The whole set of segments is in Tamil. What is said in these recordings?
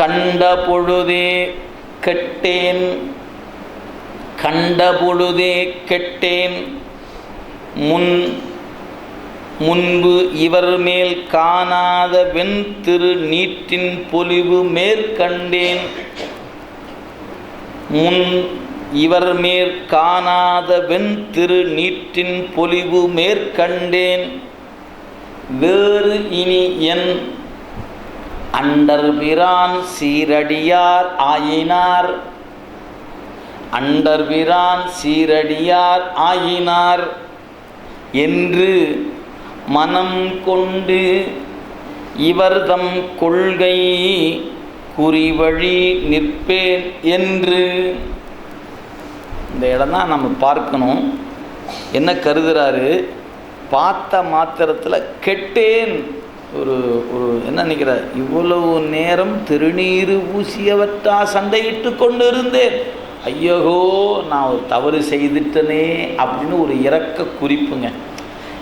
கண்ட பொழுதே கெட்டேன். கண்ட பொழுதே கெட்டேன். முன் முன்பு இவர் மேல் காணாத வெண் திரு நீற்றின் பொலிவு மேற்கண்டேன் முன் இவர் மேற் காணாத வெண் திரு நீற்றின் பொலிவு மேற்கண்டேன் வேறு இனி என் அண்டர்பிரான் சீரடியார் ஆயினார். அண்டர்பிரான் சீரடியார் ஆயினார். என்று மனம் கொண்டு இவர்தம் கொள்கை குறிவழி நிற்பேன் என்று. இந்த இடம் தான் நம்ம பார்க்கணும். என்ன கருதுறாரு? பார்த்த மாத்திரத்தில் கெட்டேன். ஒரு ஒரு என்ன நினைக்கிற? இவ்வளவு நேரம் திருநீர் ஊசியவற்றா சண்டையிட்டு கொண்டு இருந்தேன் ஐயகோ நான் ஒரு தவறு செய்துட்டனே அப்படின்னு ஒரு இறக்க குறிப்புங்க.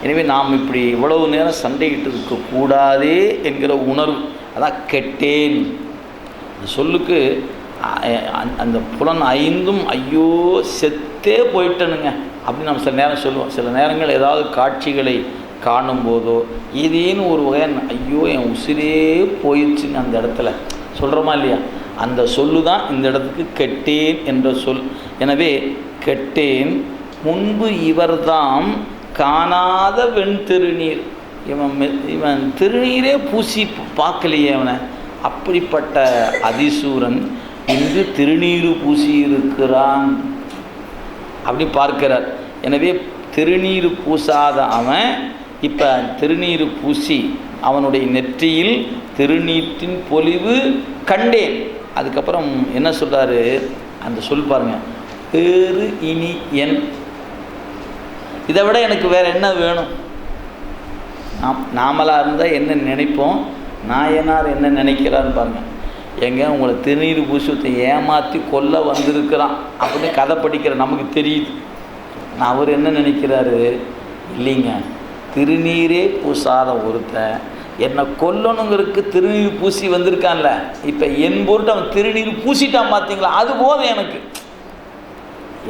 எனவே நாம் இப்படி இவ்வளவு நேரம் சண்டையிட்டு இருக்கக்கூடாதே என்கிற உணர்வு. அதான் கெட்டேன். சொல்லுக்கு அந்த புலன் ஐந்தும் ஐயோ செத்தே போயிட்டனுங்க. அப்படின்னு நம்ம சில நேரம் சொல்லுவோம். சில நேரங்கள் ஏதாவது காட்சிகளை காணும்போதோ ஏதேனும் ஒரு வகையான ஐயோ என் உசிரே போயிடுச்சுன்னு அந்த இடத்துல. சொல்கிறோமா இல்லையா? அந்த சொல்லு தான் இந்த இடத்துக்கு கெட்டேன் என்ற சொல். எனவே கெட்டேன் முன்பு இவர்தாம் காணாத வெண் திருநீர். இவன் மெ- இவன் திருநீரே பூசி பார்க்கலையே அவனை. அப்படிப்பட்ட அதிசூரன் இன்று திருநீரு பூசி இருக்கிறான் அப்படி பார்க்கிறார். எனவே திருநீர் பூசாத அவன் இப்போ திருநீர் பூசி அவனுடைய நெற்றியில் திருநீற்றின் பொலிவு கண்டேன். அதுக்கப்புறம் என்ன சொல்கிறாரு அந்த சொல் பாருங்க. வேறு இனி என். இதை விட எனக்கு வேறு என்ன வேணும்? நாம் நாமளாக இருந்தால் என்ன நினைப்போம்? நாயனார் என்ன நினைக்கிறான்னு பாருங்க. எங்க உங்களை திருநீர் பூசத்தை ஏமாற்றி கொல்ல வந்திருக்கிறான் அப்படின்னு கதை படிக்கிற நமக்கு தெரியுது. நான் அவர் என்ன நினைக்கிறாரு? இல்லைங்க. திருநீரே பூசாத ஒருத்தன். என்னை கொல்லணுங்கிறதுக்கு திருநீர் பூசி வந்திருக்கான்ல. இப்போ என் பொருட்டு அவன் திருநீர் பூசிட்டான் பார்த்தீங்களா அது போதும் எனக்கு.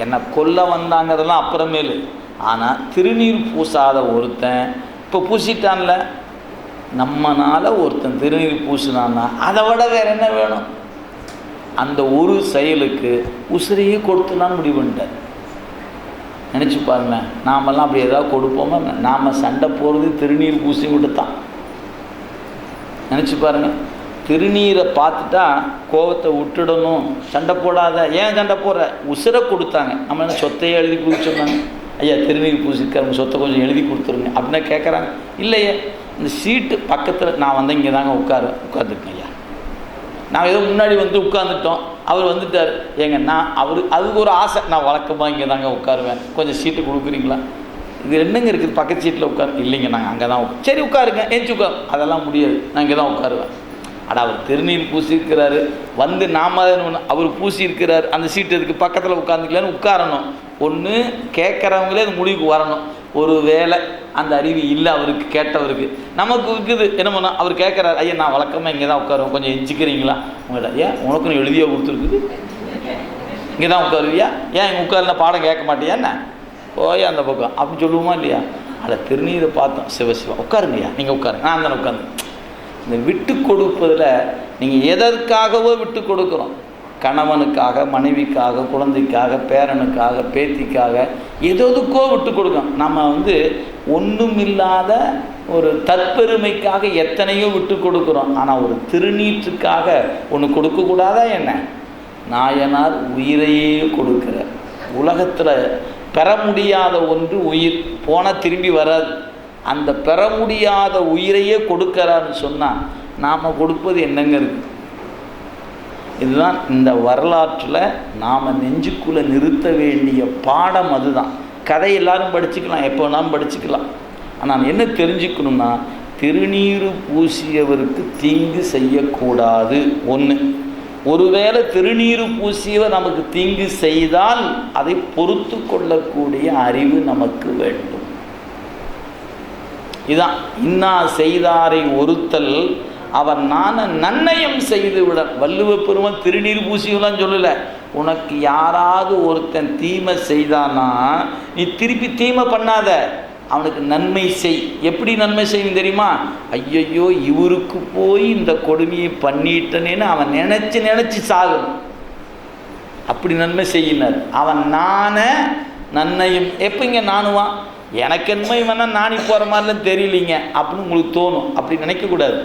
என்னை கொல்ல வந்தாங்கிறதெல்லாம் அப்புறமேலு. ஆனால் திருநீர் பூசாத ஒருத்தன் இப்போ பூசிட்டான்ல. நம்மனால் ஒருத்தன் திருநீர் பூசினான்னா அதை விட வேற என்ன வேணும்? அந்த ஒரு செயலுக்கு உசிரையே கொடுத்துனான்னு முடிவு பண்ணிட்டார். நினச்சி பாருங்களேன். நாமெல்லாம் அப்படி ஏதாவது கொடுப்போமா நாம் சண்டை போகிறது திருநீர் பூசி விட்டு தான் நினச்சி பாருங்க. திருநீரை பார்த்துட்டா கோவத்தை விட்டுடணும். சண்டை போடாத. ஏன் சண்டை போடுற? உசுரை கொடுத்தாங்க. நம்ம என்ன சொத்தையே எழுதி கொடுக்க சொன்னாங்க ஐயா திருநீர் பூசிக்காரங்க சொத்தை கொஞ்சம் எழுதி கொடுத்துருங்க. அப்படின்னா கேட்குறாங்க இல்லையே. இந்த சீட்டு பக்கத்தில் நான் வந்து இங்கே தாங்க உட்காரு உட்காந்துருக்கேன் ஐயா. நான் ஏதோ முன்னாடி வந்து உட்காந்துட்டோம் அவர் வந்துட்டார். ஏங்க நான் அவர் அதுக்கு ஒரு ஆசை. நான் வழக்கமாக இங்கே தாங்க உட்காருவேன். கொஞ்சம் சீட்டு கொடுக்குறீங்களா? இது என்னங்க இருக்குது? பக்கத்து சீட்டில் உட்காரு இல்லைங்க நாங்கள் அங்கே தான் சரி உட்காருங்க. ஏஞ்சி உட்காரு. அதெல்லாம் முடியாது. நான் இங்கே தான் உட்காருவேன். ஆனால் அவர் திருநீர் பூசியிருக்கிறாரு. வந்து நாம தான் என்ன அவர் பூசியிருக்கிறார். அந்த சீட்டு இருக்குது பக்கத்தில் உட்காந்துக்கலான்னு உட்காரணும். ஒன்று கேட்குறவங்களே அந்த முடிவுக்கு வரணும். ஒரு வேலை அந்த அறிவு இல்லை அவருக்கு கேட்டவருக்கு. நமக்கு இருக்குது. என்ன பண்ணா அவர் கேட்குறாரு ஐயா நான் வழக்கமாக இங்கே தான் உட்காருவேன். கொஞ்சம் எஞ்சிக்கிறீங்களா? உங்கள்ட்ட ஏன்? உனக்குன்னு எழுதியாக கொடுத்துருக்குது? இங்கே தான் உட்காருவியா? ஏன் இங்கே உட்காருனா பாடம் கேட்க மாட்டியா என்ன? போய் அந்த பக்கம். அப்படின்னு சொல்லுவோமா இல்லையா? அட திருநீரை பார்த்தோம். சிவசிவா உட்காருங்கய்யா. நீங்கள் உட்காருங்க. நான் தானே உட்காந்து இந்த விட்டு கொடுப்பதில் நீங்கள் எதற்காகவோ விட்டு கொடுக்குறோம் கணவனுக்காக மனைவிக்காக குழந்தைக்காக பேரனுக்காக பேத்திக்காக எதோதுக்கோ விட்டு கொடுக்கணும். நம்ம வந்து ஒன்றும் இல்லாத ஒரு தற்பெருமைக்காக எத்தனையோ விட்டு கொடுக்குறோம். ஆனால் ஒரு திருநீற்றுக்காக ஒன்று கொடுக்கக்கூடாதா என்ன? நாயனார் உயிரையே கொடுக்கிறார். உலகத்தில் பெற முடியாத ஒன்று உயிர். போனால் திரும்பி வராது. அந்த பெற முடியாத உயிரையே கொடுக்கறான்னு சொன்னால் நாம் கொடுப்பது என்னங்க இருக்குது இதுதான் இந்த வரலாற்றில் நாம் நெஞ்சுக்குள்ளே நிறுத்த வேண்டிய பாடம் அதுதான். கதை எல்லாரும் படிச்சுக்கலாம் எப்போ வேணாலும் படிச்சுக்கலாம் ஆனால் என்ன தெரிஞ்சுக்கணும்னா திருநீறு பூசியவருக்கு தீங்கு செய்யக்கூடாது. ஒன்று ஒருவேளை திருநீறு பூசியவர் நமக்கு தீங்கு செய்தால் அதை பொறுத்து கொள்ளக்கூடிய அறிவு நமக்கு வேண்டும். இதான் இன்னா செய்தாரை ஒருத்தல் அவன் நான நன்னயம் செய்து விட வள்ளுவ பெருமன் திருநீர் பூசியெல்லாம் சொல்லலை. உனக்கு யாராவது ஒருத்தன் தீமை செய்தானா நீ திருப்பி தீமை பண்ணாத. அவனுக்கு நன்மை செய். எப்படி நன்மை செய்யும் தெரியுமா? ஐயையோ இவருக்கு போய் இந்த கொடுமையை பண்ணிட்டனேன்னு அவன் நினச்சி நினச்சி சாகணும். அப்படி நன்மை செய்யினார். அவன் நான எப்போ இங்கே நானுவான் எனக்கு என்னமோ இவனா நாணி போகிற மாதிரிலாம் தெரியலீங்க அப்படின்னு உங்களுக்கு தோணும். அப்படி நினைக்கக்கூடாது.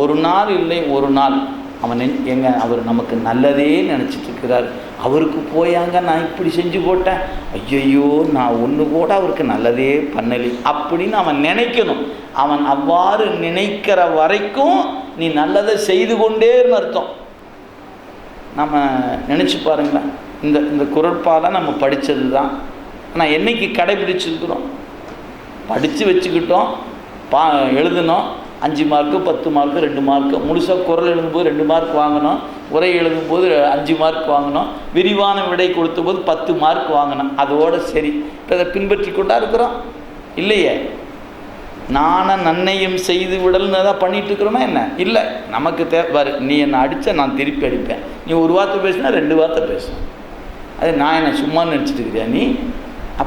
ஒரு நாள் இல்லை ஒரு நாள். அவன் எங்க அவர் நமக்கு நல்லதே நினச்சிட்டு இருக்கிறார் அவருக்கு போயாங்க நான் இப்படி செஞ்சு போட்டேன். ஐயையோ நான் ஒன்று கூட அவருக்கு நல்லதே பண்ணலி அப்படின்னு அவன் நினைக்கணும். அவன் அவ்வாறு நினைக்கிற வரைக்கும் நீ நல்லதை செய்து கொண்டேன்னு அர்த்தம். நம்ம நினச்சி பாருங்களேன். இந்த இந்த குரட்பாலை நம்ம படித்தது தான் ஆனால் என்னைக்கு கடைபிடிச்சிருக்கிறோம்? படித்து வச்சுக்கிட்டோம் பா எழுதினோம் அஞ்சு மார்க்கு பத்து மார்க்கு ரெண்டு மார்க்கு முழுசாக குரல் எழுதும்போது ரெண்டு மார்க் வாங்கினோம் உரை எழுதும்போது அஞ்சு மார்க் வாங்கினோம் விரிவான விடை கொடுத்தபோது பத்து மார்க் வாங்கினோம். அதோட சரி. இப்போ அதை பின்பற்றி கொண்டா இருக்கிறோம்? இல்லையே. நான நன்னையும் செய்து விடல்னு தான் பண்ணிகிட்டு இருக்கிறோமா என்ன? இல்லை. நமக்கு தேவை நீ என்னை அடித்தா நான் திருப்பி அடிப்பேன். நீ ஒரு வார்த்தை பேசினா ரெண்டு வார்த்தை பேசுவேன் அது நான் என்ன சும்மான்னு நினச்சிட்டு இருக்கிறியா நீ?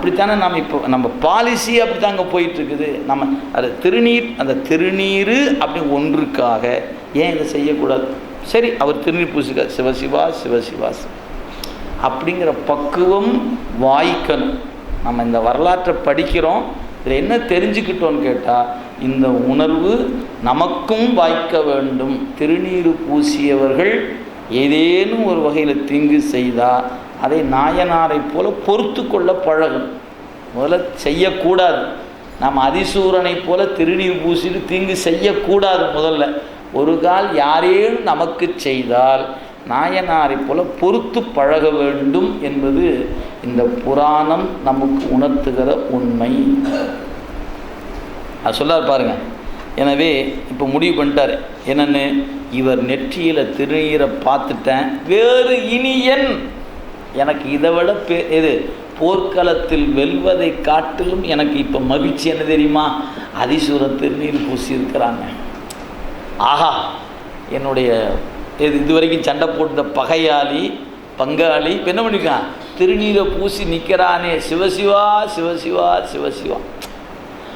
அப்படித்தானே நம்ம இப்போ நம்ம பாலிசி அப்படி தாங்க போயிட்டுருக்குது. நம்ம அது திருநீர் அந்த திருநீர் அப்படி ஒன்றுக்காக ஏன் இதை செய்யக்கூடாது? சரி அவர் திருநீர் பூசிக்க சிவசிவா சிவசிவா அப்படிங்கிற பக்குவம் வாய்க்கணும். நம்ம இந்த வரலாற்றை படிக்கிறோம். இதில் என்ன தெரிஞ்சுக்கிட்டோன்னு கேட்டால் இந்த உணர்வு நமக்கும் வாய்க்க வேண்டும். திருநீர் பூசியவர்கள் ஏதேனும் ஒரு வகையில் தீங்கு செய்தால் அதை நாயனாரைப் போல பொறுத்து கொள்ள பழகும் முதல்ல செய்யக்கூடாது. நாம் அதிசூரனைப் போல திருநீர் பூசிட்டு தீங்கு செய்யக்கூடாது முதல்ல. ஒரு கால் யாரேனும் நமக்கு செய்தால் நாயனாரைப் போல பொறுத்து பழக வேண்டும் என்பது இந்த புராணம் நமக்கு உணர்த்துகிற உண்மை. அது சொல்லார் பாருங்க. எனவே இப்போ முடிவு பண்ணிட்டார். என்னென்னு? இவர் நெற்றியில் திருநீரை பார்த்துட்டேன். வேறு இனியன் எனக்கு இதை விட பே இது போர்க்களத்தில் வெல்வதை காட்டிலும் எனக்கு இப்போ மகிழ்ச்சி என்ன தெரியுமா? அதிசூரன் திருநீர் பூசி இருக்கிறாங்க ஆஹா என்னுடைய இது இதுவரைக்கும் சண்டை போட்ட பகையாளி பங்காளி இப்போ என்ன பண்ணியிருக்கான் திருநீரை பூசி நிற்கிறானே சிவசிவா சிவசிவா சிவசிவா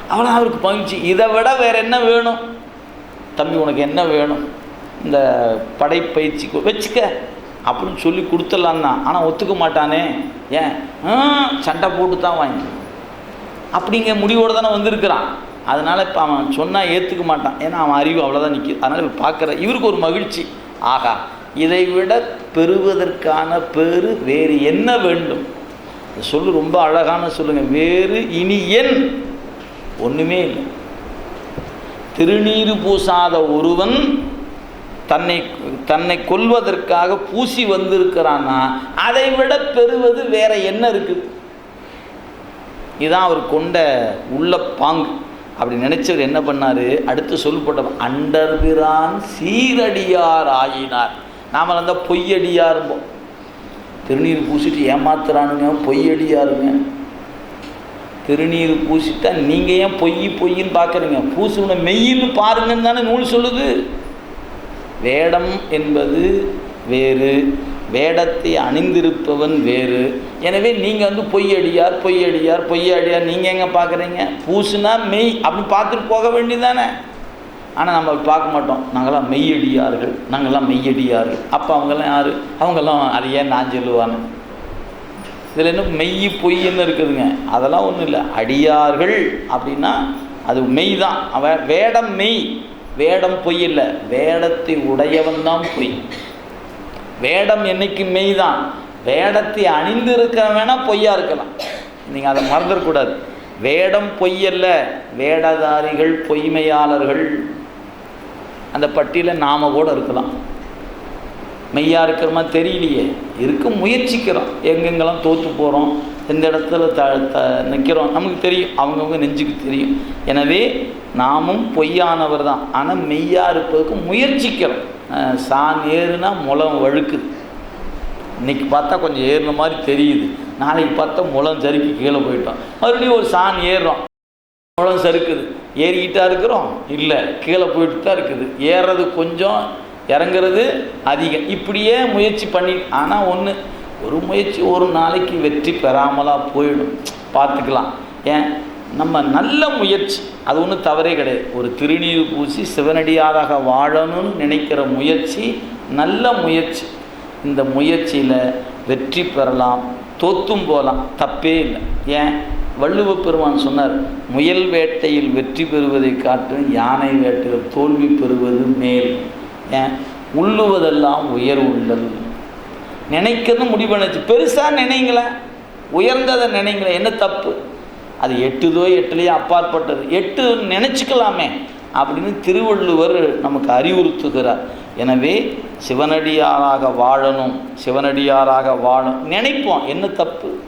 அவனா அவருக்கு மகிழ்ச்சி. இதை விட வேறு என்ன வேணும்? தம்பி உனக்கு என்ன வேணும்? இந்த படைப்பயிற்சி வச்சுக்க. அப்படின்னு சொல்லி கொடுத்துடலாம் தான். ஆனால் ஒத்துக்க மாட்டானே. ஏன்? சண்டை போட்டு தான் வாங்கி. அப்படிங்க முடிவோடு தானே வந்திருக்கிறான். அதனால் இப்போ அவன் சொன்னால் ஏற்றுக்க மாட்டான். ஏன்னா அவன் அறிவு அவ்வளோதான் நிற்கிது அதனால் இப்போ பார்க்குற இவருக்கு ஒரு மகிழ்ச்சி. ஆகா இதை விட பெறுவதற்கான பேர் வேறு என்ன வேண்டும்? சொல்லு ரொம்ப அழகான சொல்லுங்கள் வேறு இனி என் ஒன்றுமே இல்லை. திருநீறு பூசாத ஒருவன் தன்னை தன்னை கொல்வதற்காக பூசி வந்திருக்கிறான்னா அதை விட பெறுவது வேற என்ன இருக்குது இதுதான் அவர் கொண்ட உள்ள பாங்கு. அப்படி நினைச்சவர் என்ன பண்ணாரு? அடுத்து சொல்பட்ட அண்டர்பிரான் சீரடியார் ஆயினார். நாம அந்த பொய்யடியாரும்போம். திருநீர் பூசிட்டு ஏமாத்துறானுங்க பொய்யடியாருங்க. திருநீர் பூசிட்டா நீங்கள் ஏன் பொய் பொய்ன்னு பார்க்குறீங்க? பூசுன மெய்யின்னு பாருங்கன்னு தானே நூல் சொல்லுது. வேடம் என்பது வேறு வேடத்தை அணிந்திருப்பவன் வேறு. எனவே நீங்கள் வந்து பொய்யடியார் பொய்யடியார் பொய்யடியார் நீங்கள் எங்கே பார்க்குறீங்க பூசுனா மெய் அப்படின்னு பார்த்துட்டு போக வேண்டியதானே ஆனால் நம்ம பார்க்க மாட்டோம். நாங்களாம் மெய்யடியார்கள். நாங்கள்லாம் மெய்யடியார்கள். அப்போ அவங்கெல்லாம் யார்? அவங்கெல்லாம் அது ஏன் நான் சொல்லுவானு இதில் என்ன மெய் பொய்ன்னு இருக்குதுங்க? அதெல்லாம் ஒன்றும் இல்லை. அடியார்கள் அப்படின்னா அது மெய் தான் அவன் வேடம் மெய். வேடம் பொய் இல்லை வேடத்தை உடையவன் தான் பொய். வேடம் என்னைக்கு மெய் தான் வேடத்தை அணிந்து இருக்கிறவன் வேணால் பொய்யா இருக்கலாம். நீங்கள் அதை மறந்துடக்கூடாது. வேடம் பொய் அல்ல வேடதாரிகள் பொய்மையாளர்கள். அந்த பட்டியலில் நாம கூட இருக்கலாம். மெய்யா இருக்கிற மாதிரி தெரியலையே. இருக்க முயற்சிக்கிறோம். எங்கெங்கெல்லாம் தோற்று போகிறோம் எந்த இடத்துல த த நிற்கிறோம் நமக்கு தெரியும். அவங்கவுங்க நெஞ்சுக்கு தெரியும். எனவே நாமும் பொய்யானவர் தான். ஆனால் மெய்யா இருப்பதுக்கு முயற்சிக்கிறோம். சாண் சான் ஏறுனா முளம் வழுக்குது. இன்றைக்கி பார்த்தா கொஞ்சம் ஏறின மாதிரி தெரியுது. நாளைக்கு பார்த்தா முளம் சறுக்கி கீழே போயிட்டோம். மறுபடியும் ஒரு சான் ஏறுறோம். முளம் சறுக்குது. ஏறிக்கிட்டா இருக்கிறோம்? இல்லை. கீழே போயிட்டு தான் இருக்குது. ஏறுறது கொஞ்சம் இறங்குறது அதிகம். இப்படியே முயற்சி பண்ணி ஆனால் ஒன்று ஒரு முயற்சி ஒரு நாளைக்கு வெற்றி பெறாமலாக போயிடும். பார்த்துக்கலாம். ஏன்? நம்ம நல்ல முயற்சி. அது ஒன்றும் தவறே கிடையாது. ஒரு திருநீர் பூசி சிவனடியாராக வாழணும்னு நினைக்கிற முயற்சி நல்ல முயற்சி. இந்த முயற்சியில் வெற்றி பெறலாம். தோத்தும் போகலாம். தப்பே இல்லை. ஏன்? வள்ளுவ பெருமான் சொன்னார் முயல் வேட்டையில் வெற்றி பெறுவதை காட்டும் யானை வேட்டையில் தோல்வி பெறுவது மேல். ஏன்? உள்ளுவதெல்லாம் உயர் நினைக்கிறது முடிவு பண்ணுச்சு. பெருசாக நினைங்களேன் உயர்ந்ததை நினைங்களேன் என்ன தப்பு? அது எட்டுதோ எட்டுலேயோ அப்பாற்பட்டது. எட்டு நினச்சிக்கலாமே அப்படின்னு திருவள்ளுவர் நமக்கு அறிவுறுத்துகிறார். எனவே சிவனடியாராக வாழணும். சிவனடியாராக வாழணும் நினைப்போம். என்ன தப்பு?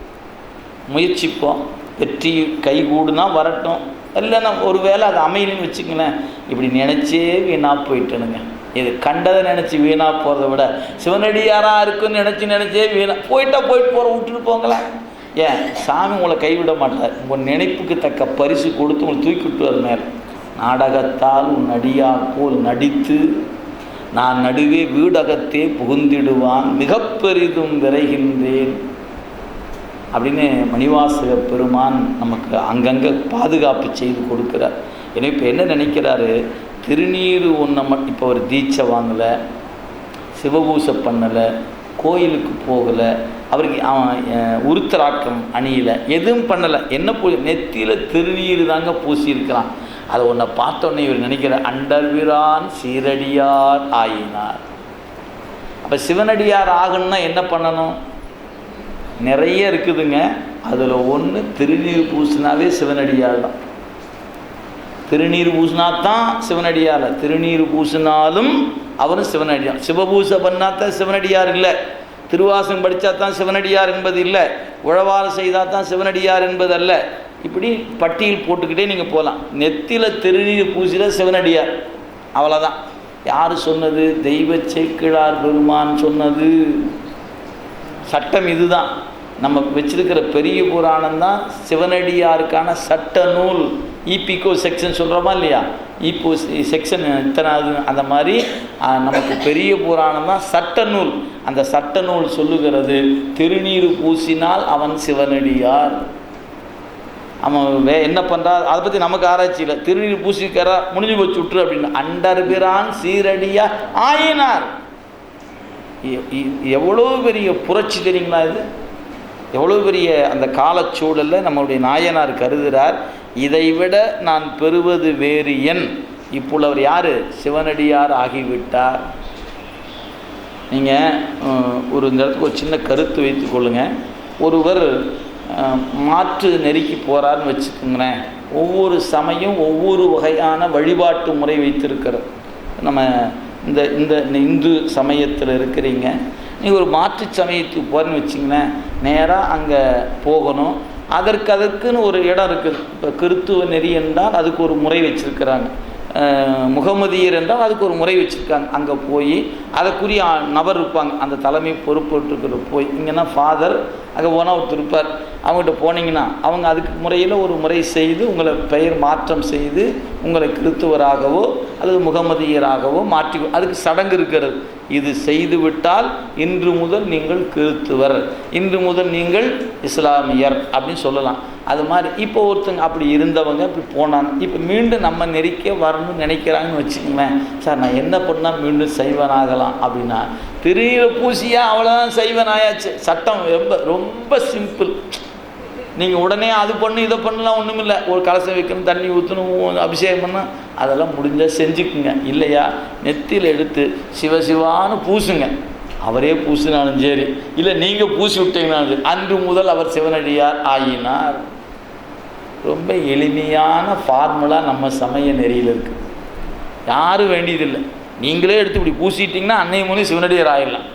முயற்சிப்போம். வெற்றி கைகூடுனா வரட்டும். இல்லைன்னா ஒரு வேளை அது அமையலன்னு வச்சுக்கங்களேன். இப்படி நினச்சே வீணாக போயிட்டனுங்க. இது கண்டதை நினச்சி வீணாக போகிறத விட சிவனடியாராக இருக்குன்னு நினச்சி நினச்சே வீணாக போயிட்டா போயிட்டு போகிற விட்டுட்டு போங்களேன். ஏன்? சாமி உங்களை கைவிட மாட்டார். உங்கள் நினைப்புக்கு தக்க பரிசு கொடுத்து உங்களை தூக்கி விட்டுவார் மேலே நாடகத்தால் உன் நடியா போல் நடித்து நான் நடுவே வீடகத்தே புகுந்திடுவான் மிக பெரிதும் விரைகின்றேன். அப்படின்னு மணிவாசக பெருமான் நமக்கு அங்கங்கே பாதுகாப்பு செய்து கொடுக்குறார். ஏன்னா இப்போ என்ன நினைக்கிறாரு? திருநீர் ஒன்றை மட்டும் இப்போ ஒரு தீட்சை வாங்கலை சிவபூசை பண்ணலை கோயிலுக்கு போகலை அவருக்கு அவன் உருத்தராக்கம் அணியலை எதுவும் பண்ணலை. என்ன பூ நெத்தியில் திருநீர் தாங்க பூசியிருக்கிறான். அதை ஒன்றை பார்த்தோன்னே இவர் நினைக்கிற அண்டர்விரான் சீரடியார் ஆயினார். அப்போ சிவனடியார் ஆகணும்னா என்ன பண்ணணும்? நிறைய இருக்குதுங்க. அதில் ஒன்று திருநீர் பூசினாவே சிவனடியார் தான். திருநீர் பூசினா தான் சிவனடியார். திருநீர் பூசினாலும் அவரும் சிவனடியார். சிவபூசை பண்ணாதான் சிவனடியார் இல்லை. திருவாசம் படித்தா தான் சிவனடியார் என்பது இல்லை. உழவாறு செய்தால் தான் சிவனடியார் என்பது அல்ல இப்படி பட்டியல் போட்டுக்கிட்டே நீங்கள் போகலாம். நெத்தியில் திருநீர் பூசில சிவனடியார். அவ்வளோதான் யார் சொன்னது? தெய்வ சேக்கிழார் பெருமான் சொன்னது. சட்டம் இதுதான். நம்ம வச்சிருக்கிற பெரிய புராணம் தான் சிவனடியாருக்கான சட்ட நூல். இபிகோ செக்ஷன் சொல்கிறோமா இல்லையா? இப்போ செக்ஷன் இத்தனாவது அந்த மாதிரி நமக்கு பெரிய புராணம் தான் சட்ட நூல். அந்த சட்ட நூல் சொல்லுகிறது திருநீர் பூசினால் அவன் சிவனடியார். அவன் வே என்ன பண்ணுறா அதை பற்றி நமக்கு ஆராய்ச்சி இல்லை. திருநீர் பூசிக்கிறா முடிஞ்சு போச்சு விட்டுரு அப்படின்னு. அண்டர்பிரான் சீரடியா ஆயினார். எவ்வளோ பெரிய புரட்சி தெரியுங்களா இது? எவ்வளோ பெரிய அந்த காலச்சூழலில் நம்மளுடைய நாயனார் கருதுகிறார் இதைவிட நான் பெறுவது வேறு என். இப்பொழுது யார்? சிவனடியார் ஆகிவிட்டார். நீங்கள் ஒரு இந்த இடத்துக்கு ஒரு சின்ன கருத்து வைத்து கொள்ளுங்கள் ஒருவர் மாற்று நெருக்கி போகிறாருன்னு வச்சுக்கோங்களேன். ஒவ்வொரு சமயம் ஒவ்வொரு வகையான வழிபாட்டு முறை வைத்திருக்கிறோம் நம்ம இந்த இந்த இந்த இந்து சமயத்தில் இருக்கிறீங்க. நீங்கள் ஒரு மாற்று சமயத்துக்கு போகிறேன்னு வச்சிங்களேன் நேராக அங்கே போகணும். அதற்கு அதற்குன்னு ஒரு இடம் இருக்குது இப்போ கிறித்துவ நெறி என்றால் அதுக்கு ஒரு முறை வச்சுருக்கிறாங்க. முகமதியர் என்றால் அதுக்கு ஒரு முறை வச்சுருக்காங்க. அங்கே போய் அதற்குரிய நபர் இருப்பாங்க. அந்த தலைமை பொறுப்பேற்றுக்கிற போய் இங்கன்னா ஃபாதர் அங்கே போனால் ஒருத்தர் இருப்பார். அவங்ககிட்ட போனீங்கன்னா அவங்க அதுக்கு முறையில் ஒரு முறை செய்து உங்களை பெயர் மாற்றம் செய்து உங்களை கிறித்துவராகவோ அல்லது முகமதியராகவோ மாற்றி அதுக்கு சடங்கு இருக்கிறது. இது செய்துவிட்டால் இன்று முதல் நீங்கள் கிறித்துவர் இன்று முதல் நீங்கள் இஸ்லாமியர் அப்படின்னு சொல்லலாம். அது மாதிரி இப்போ ஒருத்தங்க அப்படி இருந்தவங்க இப்படி போனாங்க. இப்போ மீண்டும் நம்ம நெருக்க வரணும்னு நினைக்கிறாங்கன்னு வச்சுக்கோங்களேன். சார் நான் என்ன பண்ணால் மீண்டும் சைவனாகலாம் அப்படின்னா திரியில பூசியா அவ்வளோதான் சைவனாயாச்சு. சட்டம் ரொம்ப ரொம்ப சிம்பிள் நீங்கள் உடனே அது பண்ணு இதை பண்ணலாம் ஒன்றும் இல்லை ஒரு கலசம் வைக்கணும் தண்ணி ஊற்றணும் அபிஷேகம் பண்ணால் அதெல்லாம் முடிஞ்சால் செஞ்சுக்குங்க. இல்லையா? நெத்தியில் எடுத்து சிவசிவான்னு பூசுங்க. அவரே பூசினாலும் சரி. இல்லை நீங்கள் பூசி விட்டீங்கனாலும் சரி. அன்று முதல் அவர் சிவனடியார் ஆகினார் ரொம்ப எளிமையான ஃபார்முலா நம்ம சமய நெறியில் இருக்குது யாரும் வேண்டியதில்லை. நீங்களே எடுத்து இப்படி பூசிட்டிங்கன்னா அன்னை முறை சிவனடியார் ஆயிடலாம்.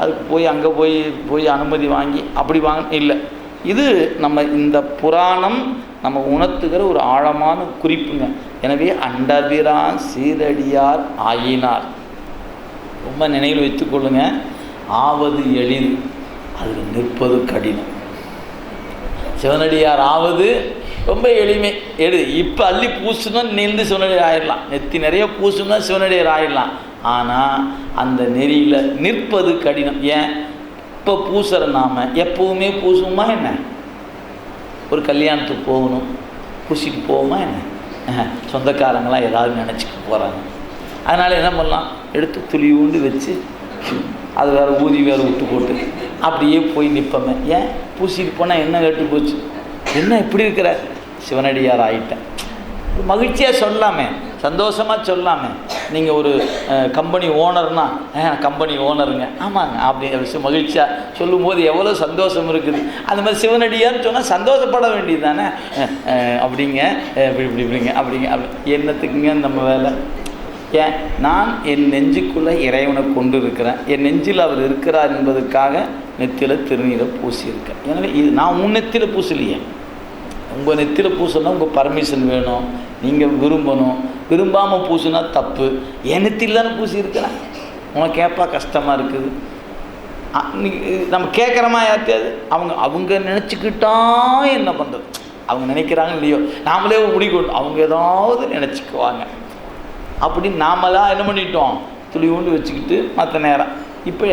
அதுக்கு போய் அங்கே போய் போய் அனுமதி வாங்கி அப்படி வாங்க இல்லை. இது நம்ம இந்த புராணம் நம்ம உணர்த்துகிற ஒரு ஆழமான குறிப்புங்க. எனவே அண்டபிரான் சீரடியார் ஆயினார். ரொம்ப நினைவில் வைத்துக்கொள்ளுங்க ஆவது எளிது அதில் நிற்பது கடினம். சிவனடியார் ஆவது ரொம்ப எளிமை. எடு இப்போ அள்ளி பூசுனா நின்று சிவனடியார் ஆயிடலாம் நெத்தி நிறைய பூசுனா சிவனடியார் ஆயிடலாம் ஆனால் அந்த நெறியில் நிற்பது கடினம். ஏன்? இப்போ பூசுகிற நாம? எப்பவுமே பூசுவோமா என்ன? ஒரு கல்யாணத்துக்கு போகணும். பூசிட்டு போவோமா என்ன? சொந்தக்காரங்களாம் ஏதாவது நினச்சிக்க போகிறாங்க அதனால் என்ன பண்ணலாம்? எடுத்து துளி ஊண்டு வச்சு அது வேறு ஊதி வேறு விட்டு போட்டு அப்படியே போய் நிற்போமே ஏன்? பூசிட்டு போனால் என்ன கேட்டு போச்சு? என்ன இப்படி இருக்கிற? சிவனடியார் ஆயிட்டேன். மகிழ்ச்சியாக சொல்லாமே சந்தோஷமாக சொல்லாமே. நீங்கள் ஒரு கம்பெனி ஓனர்னா கம்பெனி ஓனருங்க ஆமாங்க. அப்படிங்கிற விஷயம் மகிழ்ச்சியாக சொல்லும்போது எவ்வளோ சந்தோஷம் இருக்குது. அந்த மாதிரி சிவனடியார்னு சொன்னால் சந்தோஷப்பட வேண்டியது தானே. அப்படிங்க இப்படி இப்படி இப்படிங்க அப்படிங்க அப்படி. என்னத்துக்குங்க நம்ம வேலை? ஏன் நான் என் நெஞ்சுக்குள்ளே இறைவனை கொண்டு இருக்கிறேன் என் நெஞ்சில் அவர் இருக்கிறார் என்பதற்காக நெத்தியில் திருநீரை பூசியிருக்கேன். எனவே இது நான் உன் நெத்தியில் பூசலையே. உங்கள் நெத்தியில் பூசணும் உங்கள் பர்மிஷன் வேணும். நீங்கள் விரும்பணும். விரும்பாமல் பூசுனா தப்பு. என் பூசி இருக்கிறேன் உனக்கு கேட்பா கஷ்டமாக இருக்குது நம்ம கேட்குறோமா யார்த்தையாவது அவங்க அவங்க நினச்சிக்கிட்டா என்ன பண்ணுறது அவங்க நினைக்கிறாங்க இல்லையோ? நாமளே முடிக்கணும் அவங்க ஏதாவது நினச்சிக்குவாங்க. அப்படி நாமளாக என்ன பண்ணிட்டோம்? துளி உண்டு வச்சுக்கிட்டு மற்ற நேரம். இப்போ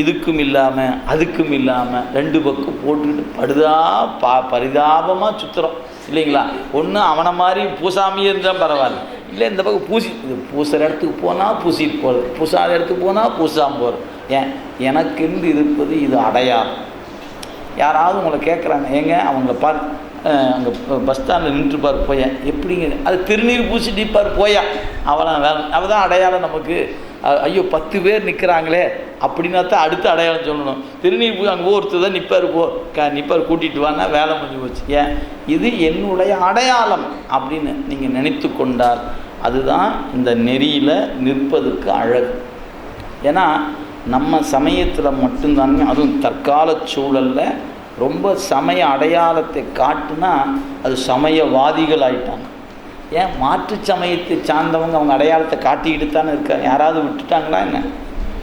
இதுக்கும் இல்லாமல் அதுக்கும் இல்லாமல் ரெண்டு பக்கம் போட்டுக்கிட்டு படுதா பா பரிதாபமாக சுற்றுறோம் இல்லைங்களா? ஒன்று அவனை மாதிரி பூசாமியே இருந்தால் பரவாயில்ல. இல்லை இந்த பக்கம் பூசி பூசுகிற இடத்துக்கு போனால் பூசிட்டு போகிறது பூசாத இடத்துக்கு போனால் பூசாமல் போகிறது ஏன்? எனக்கென்று இருப்பது இது அடையாளம். யாராவது உங்களை கேட்குறாங்க ஏங்க அவங்கள பார் அங்கே பஸ் ஸ்டாண்டில் நின்றுப்பார் போயா. எப்படிங்க? அது திருநீர் பூசிட்டு நிற்பார் போயா. அவளாம் வேலை அவள் தான் அடையாளம் நமக்கு. ஐயோ பத்து பேர் நிற்கிறாங்களே அப்படின்னா தான் அடுத்த அடையாளம் சொல்லணும். திருநீர் பூ அங்கே ஒருத்தர் தான் நிற்பார் போ. க நிற்பார் கூட்டிகிட்டு வாங்க வேலை முடிஞ்சு போச்சு. ஏன்? இது என்னுடைய அடையாளம் அப்படின்னு நீங்கள் நினைத்து கொண்டால் அதுதான் இந்த நெறியில் நிற்பதற்கு அழகு. ஏன்னா நம்ம சமயத்தில் மட்டும்தானே அதுவும் தற்கால சூழலில் ரொம்ப சமய அடையாளத்தை காட்டுனா அது சமயவாதிகள் ஆயிட்டாங்க. ஏன்? மாற்று சமயத்தை சார்ந்தவங்க அவங்க அடையாளத்தை காட்டிக்கிட்டு தானே இருக்காங்க. யாராவது விட்டுட்டாங்களா என்ன?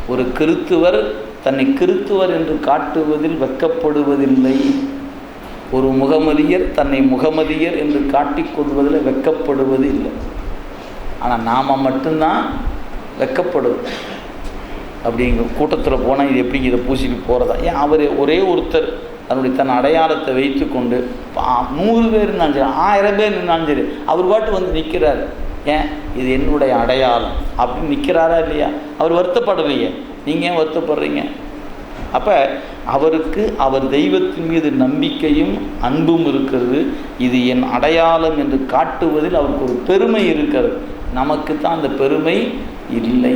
ஒரு கிறித்துவர் தன்னை கிறித்துவர் என்று காட்டுவதில் வெட்கப்படுவதில்லை ஒரு முகமதியர் தன்னை முகமதியர் என்று காட்டிக்கொள்வதில் வெக்கப்படுவது இல்லை ஆனால் நாம் மட்டும்தான் வெட்கப்படுவோம் அப்படிங்க கூட்டத்தில் போனால் இது எப்படிங்க இதை பூசிட்டு போகிறதா ஏன் அவர் ஒரே ஒருத்தர் தன்னுடைய தன் அடையாளத்தை வைத்து கொண்டு நூறு பேர் இருந்தாலும் சரி ஆயிரம் பேர் இருந்தாலும் சரி அவர் பாட்டு வந்து நிற்கிறார் ஏன்? இது என்னுடைய அடையாளம். அப்படின்னு நிற்கிறாரா இல்லையா? அவர் வருத்தப்படலையே நீங்கள் ஏன் வருத்தப்படுறீங்க? அப்போ அவருக்கு அவர் தெய்வத்தின் மீது நம்பிக்கையும் அன்பும் இருக்கிறது. இது என் அடையாளம் என்று காட்டுவதில் அவருக்கு ஒரு பெருமை இருக்கிறது. நமக்கு தான் அந்த பெருமை இல்லை.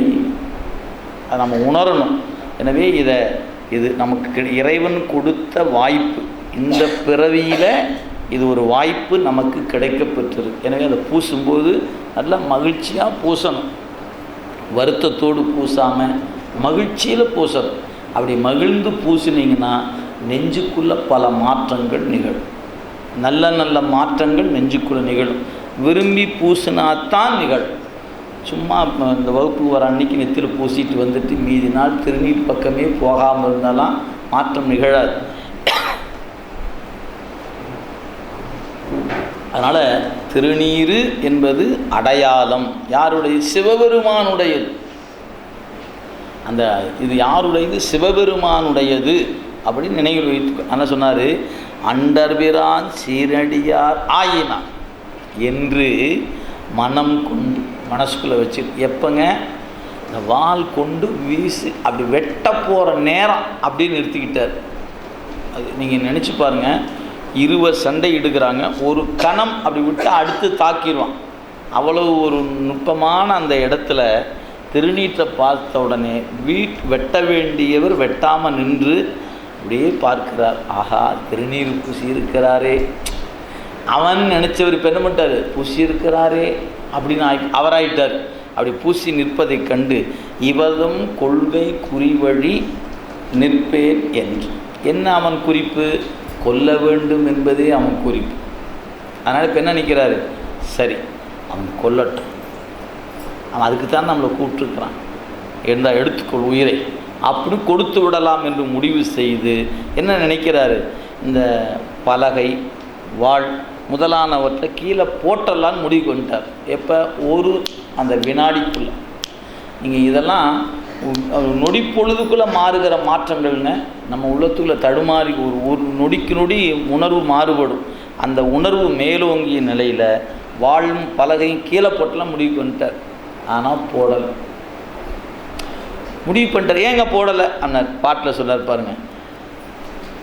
அதை நம்ம உணரணும். எனவே இதை இது நமக்கு இறைவன் கொடுத்த வாய்ப்பு. இந்த பிறவியில் இது ஒரு வாய்ப்பு நமக்கு கிடைக்கப்பெற்றது எனவே அதை பூசும்போது நல்லா மகிழ்ச்சியாக பூசணும். வருத்தத்தோடு பூசாமல் மகிழ்ச்சியில் பூசணும். அப்படி மகிழ்ந்து பூசினீங்கன்னா நெஞ்சுக்குள்ளே பல மாற்றங்கள் நிகழும். நல்ல நல்ல மாற்றங்கள் நெஞ்சுக்குள்ளே நிகழும். விரும்பி பூசினாத்தான் நிகழும். சும்மா இந்த வகுப்பு வர அன்னைக்கு நெத்தியில் பூசிட்டு வந்துட்டு மீதி நாள் திருநீர் பக்கமே போகாமல் இருந்தாலாம் மாற்றம் நிகழாது. அதனால் திருநீர் என்பது அடையாளம். யாருடைய சிவபெருமானுடையது? அந்த இது யாருடையது? சிவபெருமானுடையது அப்படின்னு நினைவில் வைத்து என்ன சொன்னார்? அண்டர்பிரான் சீரடியார் ஆயினான் என்று மனம் கொண்டு மனசுக்குள்ளே வச்சு எப்போங்க? இந்த வாள் கொண்டு வீசி அப்படி வெட்ட போகிற நேரம் அப்படின்னு நிறுத்திக்கிட்டார். அது நீங்கள் நினச்சி பாருங்கள் இருவர் சண்டை இடுகிறாங்க ஒரு கணம் அப்படி விட்டு அடுத்து தாக்கிடுவான் அவ்வளவு ஒரு நுட்பமான அந்த இடத்துல திருநீற்றை பார்த்த உடனே வீட் வெட்ட வேண்டியவர் வெட்டாமல் நின்று அப்படியே பார்க்கிறார். ஆஹா திருநீர் பூசி இருக்கிறாரே அவன் நினச்சவர் இப்போ என்ன பண்ணிட்டார்? பூசி இருக்கிறாரே அப்படின்னு ஆயி அவராயிட்டார். அப்படி பூசி நிற்பதைக் கண்டு இவதும் கொள்கை குறிவழி நிற்பேன் என்று. என்ன அவன் குறிப்பு? கொல்ல வேண்டும் என்பதே அவன் குறிப்பு. அதனால் இப்போ என்ன நிற்கிறாரு சரி அவன் கொல்லட்டும். அவன் அதுக்கு தான் நம்மளை கூப்பிட்டுருக்கிறான். இருந்தால் எடுத்துக்கொள் உயிரை. அப்படி கொடுத்து விடலாம் என்று முடிவு செய்து என்ன நினைக்கிறாரு? இந்த பலகை வாழ் முதலானவற்றை கீழே போட்டலான்னு முடிவு கொண்டார் எப்போ? ஒரு அந்த வினாடிக்குள்ளே. நீங்கள் இதெல்லாம் நொடி பொழுதுக்குள்ளே மாறுகிற மாற்றங்கள்ங்க நம்ம உள்ளத்துக்குள்ளே தடுமாறி ஒரு ஒரு நொடிக்கு நொடி உணர்வு மாறுபடும். அந்த உணர்வு மேலோங்கிய நிலையில் வாழும் பலகையும் கீழே போட்டலாம் முடிவு வந்துட்டார் ஆனால் போடலை. முடிவு பண்ணிட்டார். ஏங்க போடலை? அண்ணார் பாட்டில் சொன்னார் பாருங்க.